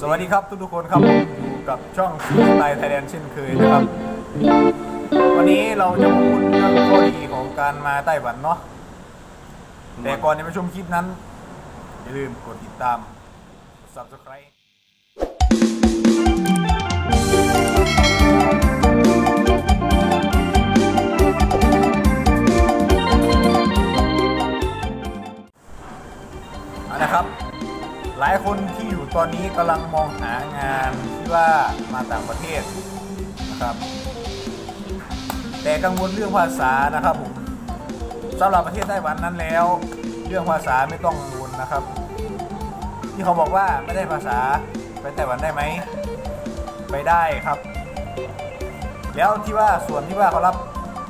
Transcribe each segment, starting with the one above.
สวัสดีครับทุกๆคนครับผมอยู่กับช่องซีสไตล์ไทยแลนด์เช่นเคยนะครับ วันนี้เราจะมาพูดเรื่องข้อดีของการมาไต้หวันเนาะแต่ก่อนจะไปชมคลิปนั้น อย่าลืมกดติดตาม subscribe เอาละครับ หลายคนที่อยู่ตอนนี้กำลังมองหางานที่ว่ามาต่างประเทศนะครับ แต่กังวลเรื่องภาษานะครับผมสำหรับประเทศไต้หวันนั้นแล้ว เรื่องภาษาไม่ต้องกังวลนะครับ ที่เขาบอกว่าไม่ได้ภาษาไปไต้หวันได้ไหมไปได้ครับ แล้วที่ว่าส่วนที่ว่าเขารับ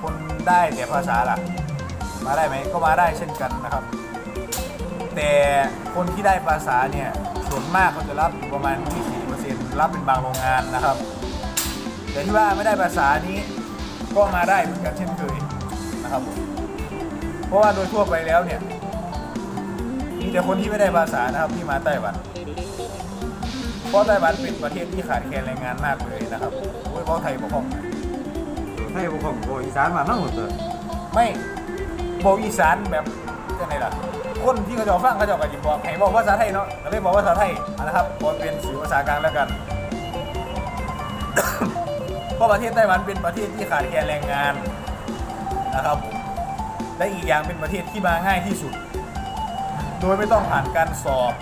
คนได้แต่ภาษาล่ะ มาได้ไหมก็มาได้เช่นกันนะครับ แต่คนที่ได้ภาษาเนี่ยส่วนมากเขาจะรับอยู่ประมาณ20%รับเป็นบางโรงงานนะครับแต่ที่ว่าไม่ได้ภาษานี้ก็มาได้เหมือนกันเช่นเคยนะครับผมเพราะว่าโดยทั่วไปแล้วเนี่ยมีแต่คนที่ไม่ได้ภาษานะครับที่มาไต้หวันเพราะไต้หวันเป็นประเทศที่ขาดแคลนแรงงานมากเลยนะครับโอ้ยเพราะไทยปกครองไทยบ่ของโบอีสานมานำหมดเลยไม่บอกอีสานแบบจะไงล่ะ คนที่เขาจะฟังเขาจะก็จะบอกให้บอกภาษาไทยเนาะก็เลยบอกภาษาไทยนะครับพอเป็นสื่อภาษากลางแล้วกันเพราะประเทศไต้หวันเป็นประเทศที่ขาดแคลนแรงงานนะครับผมและอีกอย่างเป็นประเทศที่มาง่ายที่สุด โดยไม่ต้องผ่านการสอบ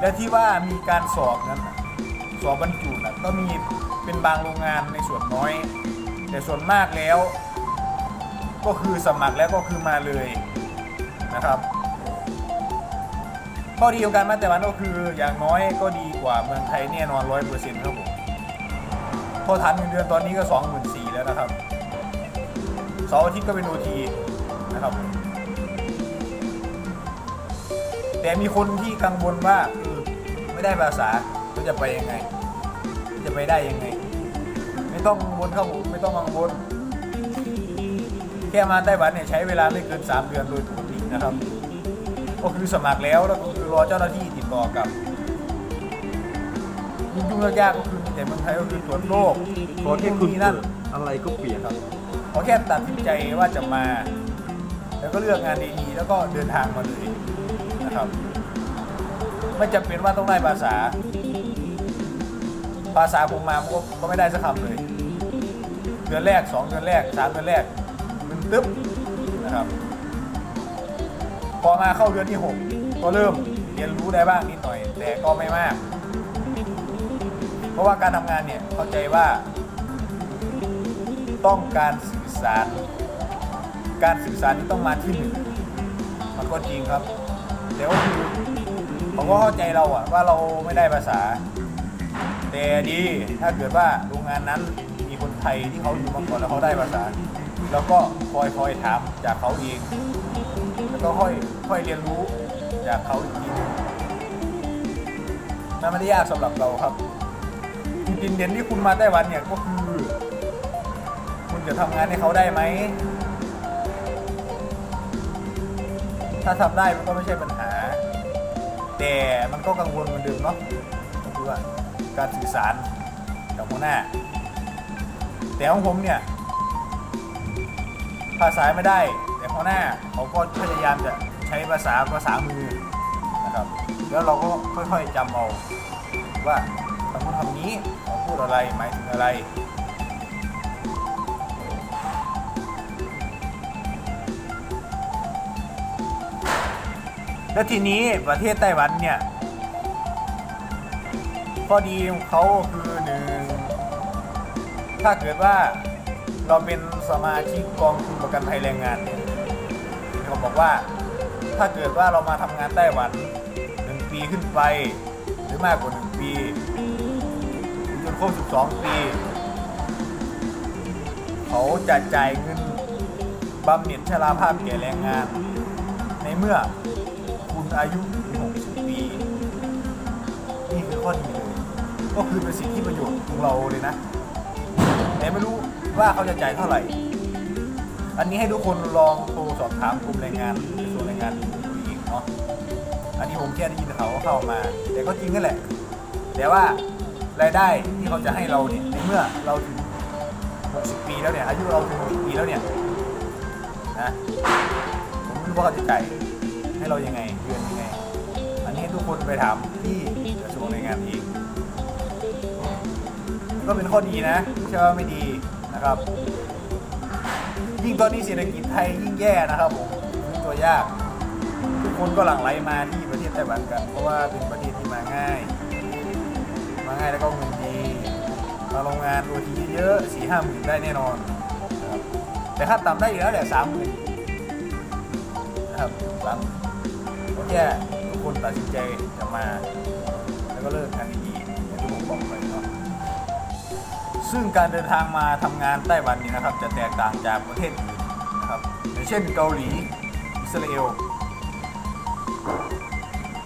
และที่ว่ามีการสอบนั้นสอบบรรจุนะก็มีเป็นบางโรงงานในส่วนน้อย แต่ส่วนมากแล้ว ก็คือสมัครแล้วก็คือมาเลย นะครับข้อดีของการมาแต่วันก็คืออย่างน้อยก็ดีกว่าเมืองไทยแน่นอนร้อยเปอร์เซ็นต์ครับผมพอฐานเงินเดือนตอนนี้ก็สองหมื่นสี่แล้วนะครับเสาร์อาทิตย์ก็เป็นโอทีนะครับ แต่มีคนที่กังวลว่าเออไม่ได้ภาษาก็จะไปยังไง จะไปได้ยังไง ไม่ต้องกังวลครับผมไม่ต้องกังวลแค่มาไต้หวันเนี่ยใช้เวลาไม่เกิน 3 เดือนโดยปกติ นะครับ ก็คือสมัครแล้วแล้วก็คือรอเจ้าหน้าที่ติดต่อกลับยุ่งๆยากๆก็คือมีแต่เมืองไทยก็คือตรวจโรคพอแค่คุณนี่นั่นอะไรก็เปลี่ยนครับขอแค่ตัดสินใจว่าจะมา แล้วก็เลือกงานดีๆแล้วก็เดินทางมาเลยนะครับ ไม่จำเป็นว่าต้องได้ภาษา ภาษาผมมาผมก็ก็ไม่ได้สักคำเลยเดือนแรกสองเดือนแรกสามเดือนแรกมันตึ๊บนะครับ พอมาเข้าเดือนที่หกก็เริ่มเรียนรู้ได้บ้างนิดหน่อย แต่ก็ไม่มาก เพราะว่าการทำงานเนี่ยเข้าใจว่า ต้องการสื่อสาร การสื่อสารที่ต้องมาที่หนึ่งมันก็จริงครับ แต่ก็คือผมก็เข้าใจเราอะว่าเราไม่ได้ภาษา แต่ดีถ้าเกิดว่าโรงงานนั้นมีคนไทยที่เขาอยู่มาก่อนแล้วเขาได้ภาษา แล้วก็คอยคอยถามจากเขาเอง ก็ค่อยค่อยเรียนรู้จากเขาอีกทีหนึงนั่นไม่ได้ยากสำหรับเราครับจุดเด่นที่คุณมาไต้หวันเนี่ยก็คือ คุณจะทำงานให้เขาได้ไหม ถ้าทำได้มันก็ไม่ใช่ปัญหา แต่มันก็กังวลเหมือนเดิมเนาะก็คือว่าการสื่อสารกับหัวหน้า แต่ของผมเนี่ยภาษาไม่ได้ แต่หัวหน้าเขาก็พยายามจะใช้ภาษาภาษามือนะครับ แล้วเราก็ค่อยๆจำเอาว่าคำพูดคำนี้เขาพูดอะไรหมายถึงอะไรแล้วทีนี้ประเทศไต้หวันเนี่ยข้อดีของเขาคือหนึ่งถ้าเกิดว่าเราเป็นสมาชิกกองทุนประกันภัยแรงงานเนี่ย เขาบอกว่า ถ้าเกิดว่าเรามาทำงานไต้หวันหนึ่งปีขึ้นไป หรือมากกว่าหนึ่งปีจนครบ12 ปี เขาจะจ่ายเงินบำเหน็จชราภาพแก่แรงงาน ในเมื่อคุณอายุถึง60 ปี นี่คือข้อดีเลยก็คือเป็นสิทธิประโยชน์ของเราเลยนะ แต่ไม่รู้ว่าเขาจะจ่ายเท่าไหร่ อันนี้ให้ทุกคนลองโทรสอบถามกลุ่มแรงงานกระทรวงแรงงานดูเองเนาะอันนี้ผมแค่ได้ยินเขาเข้ามา แต่ก็จริงนั่นแหละ แต่ว่ารายได้ที่เขาจะให้เราเนี่ยในเมื่อเราถึง60ปีแล้วเนี่ย อายุเราถึง60ปีแล้วเนี่ยนะผมไม่รู้ว่าเขาจะจ่ายให้เรายังไงเดือนยังไง อันนี้ทุกคนไปถามที่กระทรวงแรงงานเองก็เป็นข้อดีนะไม่ใช่ว่าไม่ดีนะครับ ยิ่งตอนนี้เศรษฐกิจไทยยิ่งแย่นะครับผมฟื้นตัวยาก ทุกคนก็หลั่งไหลมาที่ประเทศไต้หวันกัน เพราะว่าเป็นประเทศที่มาง่าย มาง่ายแล้วก็เงินดีมาโรงงานโอทีเยอะสี่ห้าหมื่นได้แน่นอนนะครับแต่ค่าต่ำได้อยู่แล้วแหละสามหมื่นนะครับสามแค่ทุกคนตัดสินใจจะมา แล้วก็เลิกงานดี ซึ่งการเดินทางมาทำงานไต้หวันนี่นะครับ จะแตกต่างจากประเทศอื่นนะครับอย่างเช่นเกาหลี อิสราเอล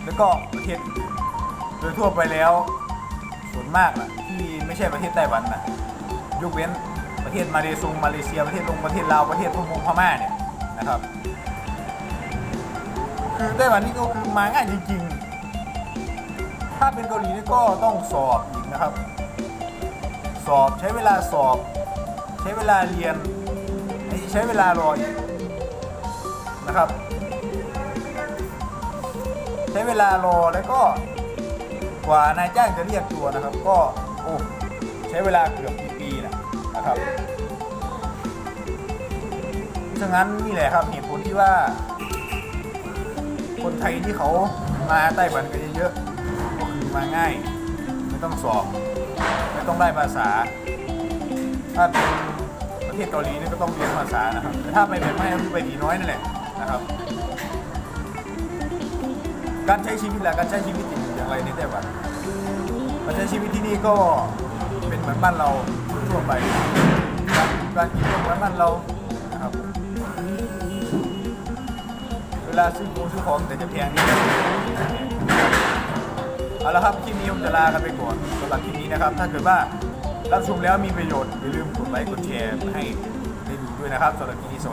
แล้วก็ประเทศอื่นโดยทั่วไปแล้วส่วนมากนะที่ไม่ใช่ประเทศไต้หวันนะยกเว้นประเทศมาเลเซียมาเลเซีย ประเทศลงประเทศลาวประเทศพม่งพม่าเนี่ยนะครับ คือไต้หวันนี่ก็คือมาง่ายจริงๆ ถ้าเป็นเกาหลีนี่ก็ต้องสอบอีกนะครับ สอบใช้เวลาสอบ ใช้เวลาเรียนใช้เวลารออีกนะครับ ใช้เวลารอแล้วก็กว่านายจ้างจะเรียกตัวนะครับ ก็โอ้ใช้เวลาเกือบปีๆนะนะครับฉะนั้นนี่แหละครับเหตุผลที่ว่า คนไทยที่เขามาไต้หวันกันเยอะๆก็คือมาง่าย ไม่ต้องสอบ ไม่ต้องได้ภาษา ถ้าเป็นประเทศเกาหลีนี่ก็ต้องเรียนภาษานะครับแต่ถ้าไปแบบไม่ก็ไปดีน้อยนั่นแหละนะครับ การใช้ชีวิตแหละการใช้ชีวิตอยู่อย่างไรในไต้หวันการใช้ชีวิตที่นี่ก็เป็นเหมือนบ้านเราทั่วไปการการกินก็เหมือนบ้านเรานะครับเวลาซื้อของซื้อของแต่จะแพงนิดนึง เอาละครับคลิปนี้ผมจะลากันไปก่อนสำหรับคลิปนี้นะครับ ถ้าเกิดว่ารับชมแล้วมีประโยชน์อย่าลืมกดไลค์กดแชร์ให้ได้ดูด้วยนะครับสำหรับคลิปนี้สวัสดี